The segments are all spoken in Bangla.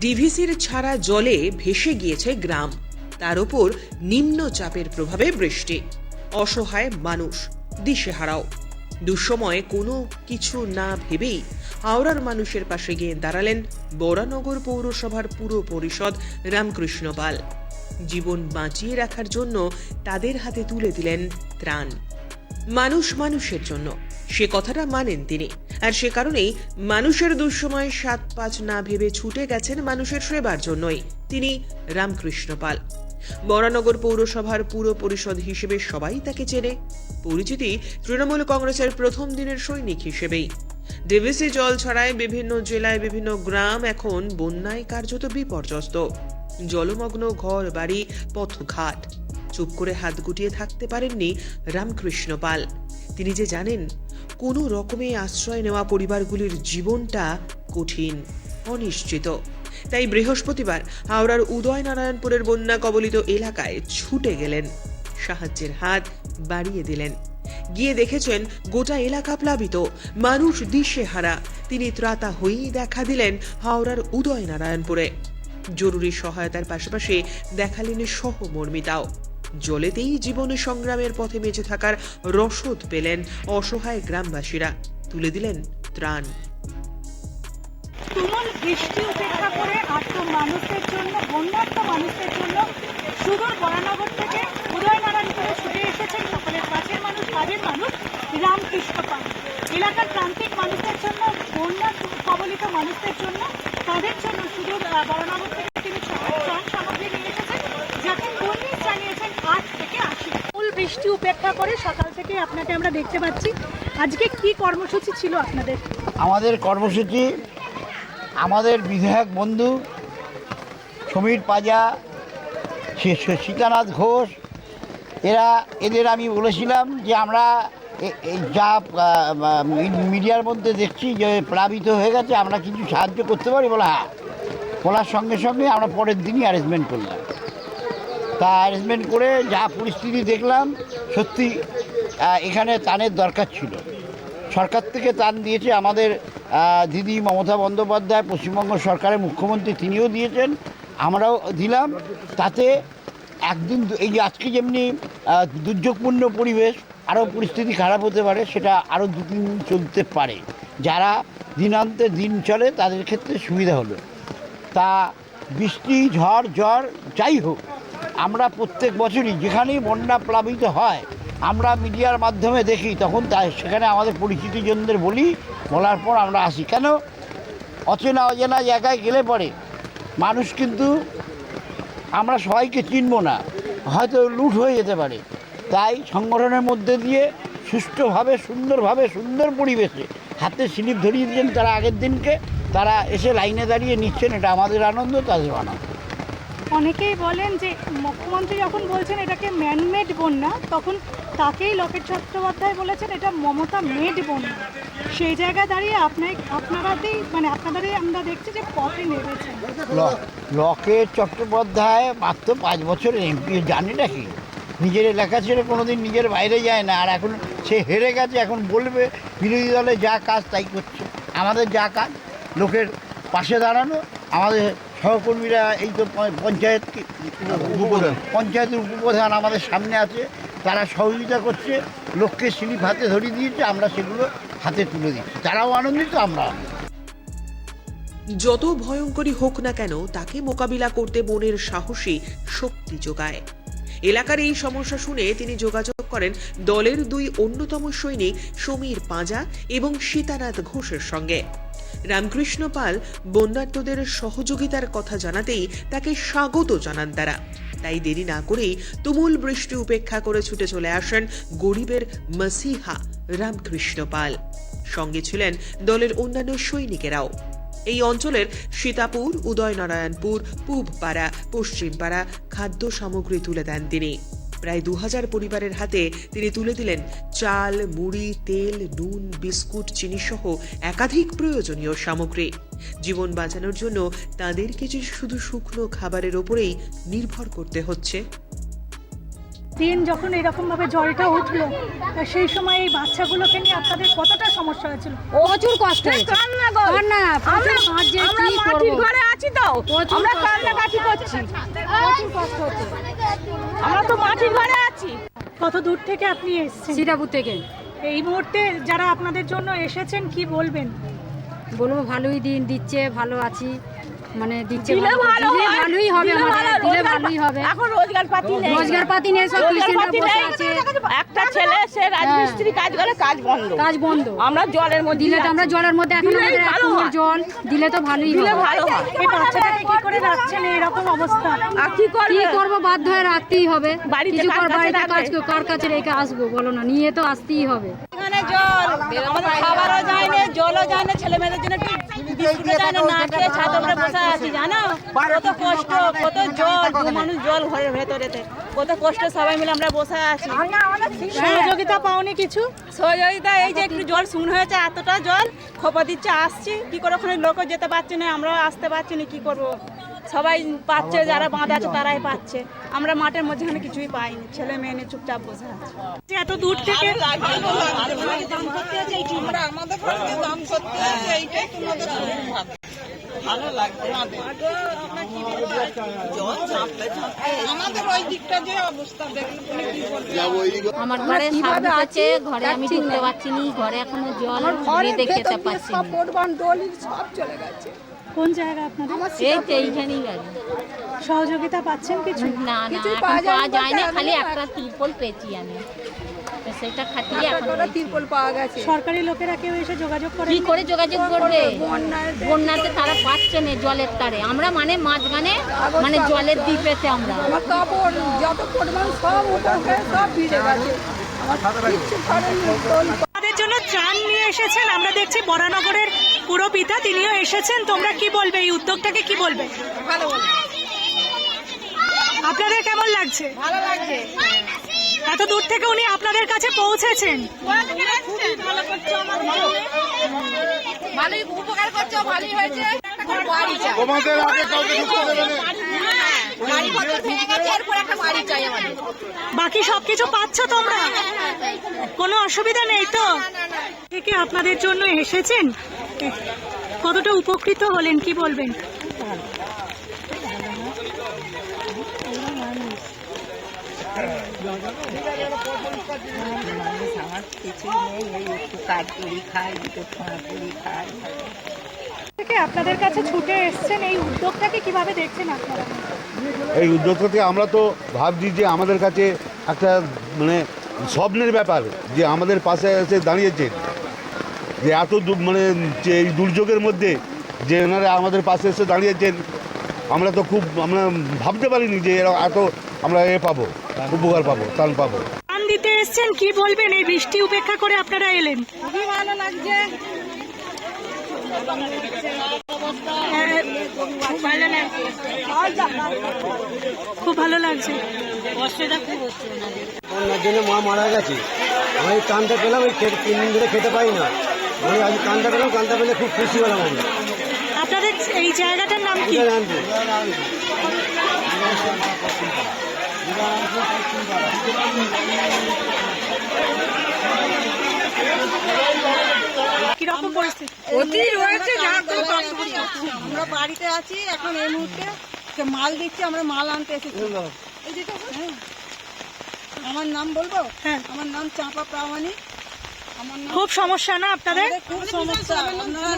ডিভিসির ছাড়া জলে ভেসে গিয়েছে গ্রাম। তার উপর নিম্নচাপের প্রভাবে বৃষ্টি। অসহায় মানুষ, দিশেহারাও। দুঃসময়ে কোনো কিছু না ভেবেই হাওড়ার মানুষের পাশে গিয়ে দাঁড়ালেন বরানগর পৌরসভার পুরো পরিষদ রামকৃষ্ণ পাল। জীবন বাঁচিয়ে রাখার জন্য তাদের হাতে তুলে দিলেন ত্রাণ। মানুষ মানুষের জন্য। সে কথাটা মানেন তিনি। আর সে কারণেই মানুষের দুঃসময় সাত পাঁচ না ভেবে ছুটে গেছেন মানুষের সেবার জন্যই। তিনি রামকৃষ্ণ পাল। বরানগর পৌরসভার পুর পরিষদ হিসেবে সবাই তাকে চেনে। পরিচিতি তৃণমূল কংগ্রেসের প্রথম দিনের সৈনিক হিসেবেই। ডিভিসি জল ছড়ায় বিভিন্ন জেলায় বিভিন্ন গ্রাম এখন বন্যায় কার্যত বিপর্যস্ত। জলমগ্ন ঘর, বাড়ি, পথঘাট। চুপ করে হাত গুটিয়ে থাকতে পারেননি রামকৃষ্ণ পাল। তিনি যে জানেন কোনো রকমে আশ্রয় নেওয়া পরিবারগুলির জীবনটা কঠিন, অনিশ্চিত। তাই বৃহস্পতিবার হাওড়ার উদয়নারায়ণপুরের বন্যা কবলিত এলাকায় ছুটে গেলেন। সাহায্যের হাত বাড়িয়ে দিলেন। গিয়ে দেখেছেন গোটা এলাকা প্লাবিত, মানুষ দিশেহারা। তিনি ত্রাতা হয়েই দেখা দিলেন হাওড়ার উদয়নারায়ণপুরে। জরুরি সহায়তার পাশাপাশি দেখালেন সহমর্মিতাও। জলেতেই জীবনে সংগ্রামের পথে বেঁচে থাকার রসদ পেলেন অসহায় গ্রামবাসীরা। তুলে দিলেন ত্রাণ। তুমুল বৃষ্টি উপেক্ষা করে আত্ম মানুষের জন্য মানুষের জন্য সুদূর বরানগর থেকে উদয়নারায়ণপুরে ছুটে এসেছেন সকলের কাছের মানুষ, কাজের মানুষ, রামকৃষ্ণ পাল। এলাকার প্রান্তিক মানুষের জন্য বন্যা কবলিত মানুষদের জন্য, তাদের জন্য সুদূর বরানগর থেকে তিনি ত্রাণ সামগ্রী নিয়ে এসেছেন যাকে কর্মী জানিয়েছেন আজ থেকে আসি তুমুল বৃষ্টি উপেক্ষা করে সকাল থেকে আপনাকে আমরা দেখতে পাচ্ছি। আজকে কি কর্মসূচি ছিল আপনাদের? আমাদের কর্মসূচি, আমাদের বিধায়ক বন্ধু সমীর পাজা সীতানাথ ঘোষ, এরা, এদের আমি বলেছিলাম যে আমরা যা মিডিয়ার মধ্যে দেখছি যে প্লাবিত হয়ে গেছে, আমরা কিছু সাহায্য করতে পারি বলে হ্যাঁ। বলার সঙ্গে সঙ্গে আমরা পরের দিনই অ্যারেঞ্জমেন্ট করলাম। তা অ্যারেঞ্জমেন্ট করে যা পরিস্থিতি দেখলাম, সত্যি এখানে তানের দরকার ছিল। সরকার থেকে তান দিয়েছে আমাদের দিদি মমতা বন্দ্যোপাধ্যায়, পশ্চিমবঙ্গ সরকারের মুখ্যমন্ত্রী, তিনিও দিয়েছেন, আমরাও দিলাম। তাতে একদিন এই যে আজকে যেমনি দুর্যোগপূর্ণ পরিবেশ, আরও পরিস্থিতি খারাপ হতে পারে, সেটা আরও দু তিন চলতে পারে। যারা দিনান্তে দিন চলে, তাদের ক্ষেত্রে সুবিধা হলো। তা বৃষ্টি, ঝড়, জ্বর, যাই হোক আমরা প্রত্যেক বছরই যেখানেই বন্যা প্লাবিত হয়, আমরা মিডিয়ার মাধ্যমে দেখি, তখন তাই সেখানে আমাদের পরিচিতিজনদের বলি, বলার পর আমরা আসি। কেন? অচেনা অচেনা জায়গায় গেলে পরে মানুষ কিন্তু আমরা সবাইকে চিনব না, হয়তো লুট হয়ে যেতে পারে। তাই সংগঠনের মধ্যে দিয়ে সুষ্ঠুভাবে, সুন্দরভাবে, সুন্দর পরিবেশে হাতে স্লিপ ধরিয়ে দিয়েছেন তারা আগের দিনকে, তারা এসে লাইনে দাঁড়িয়ে নিচ্ছেন, এটা আমাদের আনন্দ, তাদের আনন্দ। অনেকেই বলেন যে মুখ্যমন্ত্রী যখন বলছেন এটাকে ম্যানমেড বন্যা, তখন তাকেই লকেট চট্টোপাধ্যায় বলেছেন এটা মমতা মেড বন্যা। সেই জায়গায় দাঁড়িয়ে আপনার আপনারাতেই মানে আপনাদেরই আমরা দেখছি যে পথে নেমেছেন। লকেট চট্টোপাধ্যায় মাত্র পাঁচ বছরের এমপি, জানে নাকি? নিজের এলাকা ছেড়ে কোনো দিন নিজের বাইরে যায় না, আর এখন সে হেরে গেছে, এখন বলবে, বিরোধী দলে যা কাজ তাই করছে। আমাদের যা কাজ, লোকের পাশে দাঁড়ানো, আমাদের সহকর্মীরা এই তো পঞ্চায়েত পঞ্চায়েতের উপপ্রধান আমাদের সামনে আছে তারা সহযোগিতা করছে লোককে স্লিপ হাতে ধরিয়ে দিয়েছে আমরা সেগুলো হাতে তুলে দিচ্ছি। তারাও আনন্দিত আমরা যত ভয়ঙ্করী হোক না কেন তাকে মোকাবিলা করতে মনের সাহসী শক্তি যোগায়। এলাকার এই সমস্যা শুনে তিনি যোগাযোগ করেন দলের দুই অন্যতম সৈনিক সমীর পাঁজা এবং সীতানাথ ঘোষের সঙ্গে। রামকৃষ্ণ পাল বন্যার্তদের সহযোগিতার কথা জানাতেই তাকে স্বাগত জানান তারা। তাই দেরি না করেই তুমুল বৃষ্টি উপেক্ষা করে ছুটে চলে আসেন গরিবের মসিহা রামকৃষ্ণ পাল। সঙ্গে ছিলেন দলের অন্যান্য সৈনিকেরাও। এই অঞ্চলের সীতাপুর, উদয়নারায়ণপুর, পূবপাড়া, পশ্চিমপাড়া খাদ্য সামগ্রী তুলে দেন তিনি। প্রায় দু হাজার পরিবারের হাতে তিনি তুলে দিলেন চাল মুড়ি তেল নুন বিস্কুট চিনি সহ একাধিক প্রয়োজনীয় সামগ্রী। জীবন বাঁচানোর জন্য তাদেরকে যে শুধু শুকনো খাবারের ওপরেই নির্ভর করতে হচ্ছে। দিন যখন এরকম ভাবে জলটা উঠল সেই সময় এই বাচ্চাগুলোকে নিয়ে আপনাদের কতটা সমস্যা হয়েছিল? প্রচুর কষ্ট হয়েছে। কান্না কান্না, আমরা- কাঁদছে, আমরা কি মাটির করব? প্রচুর আমরা। কান্নাকাটি করছি। আমরা তো মাটির ঘরে আছি। কত দূর থেকে আপনি এসেছেন? সিরাপুর থেকে। এই মুহূর্তে যারা আপনাদের জন্য এসেছেন কি বলবেন? বলব ভালোই দিন দিচ্ছে ভালো আছি। মানে দিচ্ছে দিলে ভালো। ভালোই হবে দিলে আমাদের। দিলে ভালোই হবে। এখন রোজগার পাতি নেই। রোজগার পাতি নেই সব বসে আছে। একটা ছেলে সে রাজমিস্ত্রি কাজ করে কাজ বন্ধ। কাজ বন্ধ। আমরা জলের মধ্যে দিলে তো আমরা জলের মধ্যে এখন আমাদের এক কুমড়ো জল দিলে তো ভালোই হবে। ভালো হয়। এই বাচ্চাটাকে কি করে রাখছেন এরকম অবস্থা। আর কি কি করবে? করব বাধ্য হয়ে রাখতেই হবে। বাড়িতে কিছু কার কাছে বাড়িতে কাজ কার কাছে রেখে আসব? বলো না নিয়ে তো আসতেই হবে। আমাদের খাবারও যায় না জলও যায় না ছেলে মেয়েদের জন্য বিস্কুটও যায় না না খেয়ে ছাদ উপরে বসে আছি জানো? কত কষ্ট কত জল দু মানুষ জল ঘরের ভেতরেতে। কত কষ্ট সবাই মিলে আমরা বসে আছি। সহযোগিতা পাওনি কিছু? সহযোগিতা এই যে একটু জল শুন হয়েছে এতটা জল খোপা দিচ্ছে আসছি। কি করে ওখানে লোকও যেতে পারছে না আমরাও আসতে পারছি না কি করব? সবাই পাচ্ছে যারা বাঁধা আছে তারাই পাচ্ছে। আমরা মাঠের মধ্যেখানে কিছুই পাইনি। ছেলে মেয়ে নিয়ে চুপচাপ বসে আছে। এত দূর থেকে আমার ঘরে সাপ ঢুকেছে ঘরে আমি ঢুকতে পারছি ঘরে এখনও জল বেঁধে খেতে পারছি না। কোন জায়গা আপনাদের? এই তো এইখানেই গাড়ি। সহযোগিতা পাচ্ছেন কিছু? না না এখন পাওয়া যায় না খালি একটা তিরপল পেয়েছি আমি। তো সেটা খাটিয়ে এখন তিরপল সরকারি লোকেরা কেউ এসে যোগাযোগ করে কি করে যোগাযোগ করবে? বন্যাতে তারা পাচ্ছে না জলের তারে। আমরা মানে মাঝখানে মানে জলের দ্বীপেতে আমরা। আমাদের জন্য ত্রাণ নিয়ে এসেছেন। আমরা দেখছি বরানগরের পুরো পিতা তিনিও এসেছেন। তোমরা কি বলবে? এই উদ্যোগটাকে কি বলবে? আপনাদের কেমন লাগছে? ভালো লাগছে। এত দূর থেকে উনি আপনাদের কাছে পৌঁছেছেন। ভালোই উপকার করছ ভালোই হয়েছে। তোমাদের আগে কাউকে ঢুকতে দেবে বাকি সবকিছু পাচ্ছ তোমরা? কোনো অসুবিধা নেই তো? থেকে আপনাদের জন্য এসেছেন? কতটা উপকৃত হলেন কি বলবেন? থেকে আপনাদের কাছে ছুটে এসেছেন এই উদ্যোগটাকে কীভাবে দেখছেন আপনারা? এই উদ্যোগটাতে আমরা তো ভাবছি যে আমাদের কাছে একটা মানে স্বপ্নের ব্যাপার যে আমাদের পাশে এসে দাঁড়িয়েছেন যে এত দু- মানে যে এই দুর্যোগের মধ্যে যে এনারা আমাদের পাশে এসে দাঁড়িয়েছেন আমরা তো খুব আমরা ভাবতে পারিনি যে এরা এত আমরা এ পাবো উপকার পাবো ত্রাণ পাবো। দিতে এসেছেন কি বলবেন? এই বৃষ্টি উপেক্ষা করে আপনারা এলেন। খুবই ভালো লাগছে। খুব ভালো লাগছে। বন্যার জন্য মা মারা গেছে। আমি কানটা পেলাম ওই তিন দিন ধরে খেতে পাই না। আমি আজ কানটা পেলাম কানটা পেলে খুব খুশি হলাম আমরা। আপনাদের এই জায়গাটার নাম কি? এটা পরিস্থিতি। অতি রয়েছে। আমরা বাড়িতে আছি এখন এই মুহূর্তে মাল দিচ্ছি আমরা মাল আনতে এসেছি। হ্যাঁ। আমার নাম বলব? হ্যাঁ। আমার নাম চাঁপা প্রামাণিক। আমার খুব সমস্যা না আপনাদের? খুব সমস্যা। আপনারা-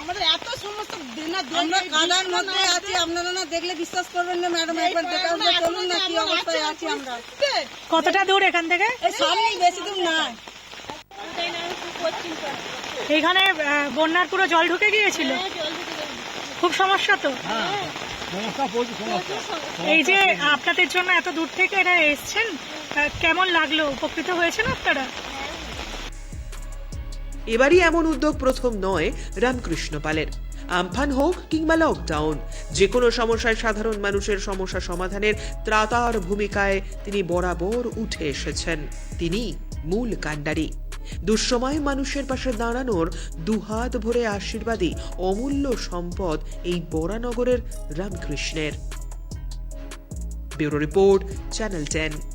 আমাদের এত সমস্যা আমরা কাদার মধ্যে আছি আপনারা না দেখলে বিশ্বাস করবেন না ম্যাডাম একবার দেখে চলুন না কি অবস্থায় আছি আমরা। কতটা দূর এখান থেকে? সামনেই বেশি দূর নাই এইখানে বন্যার পুরো জল ঢুকে গিয়েছিল? খুব সমস্যা তো? এই যে আপনাদের জন্য এত দূর থেকে এরা এসছেন কেমন লাগল? উপকৃত হয়েছেন আপনারা? এবারই এমন উদ্যোগ প্রথম নয় রামকৃষ্ণ পালের। আমফান হোক কিংবা লকডাউন যে কোনো সমস্যায় সাধারণ মানুষের সমস্যা সমাধানের ত্রাতার ভূমিকায় তিনি বরাবর উঠে এসেছেন। তিনি মূল কাণ্ডারি। দুঃসময় মানুষের পাশে দাঁড়ানোর দুহাত ভরে আশীর্বাদী অমূল্য সম্পদ এই বরানগরের রামকৃষ্ণের। Bureau report, channel ten.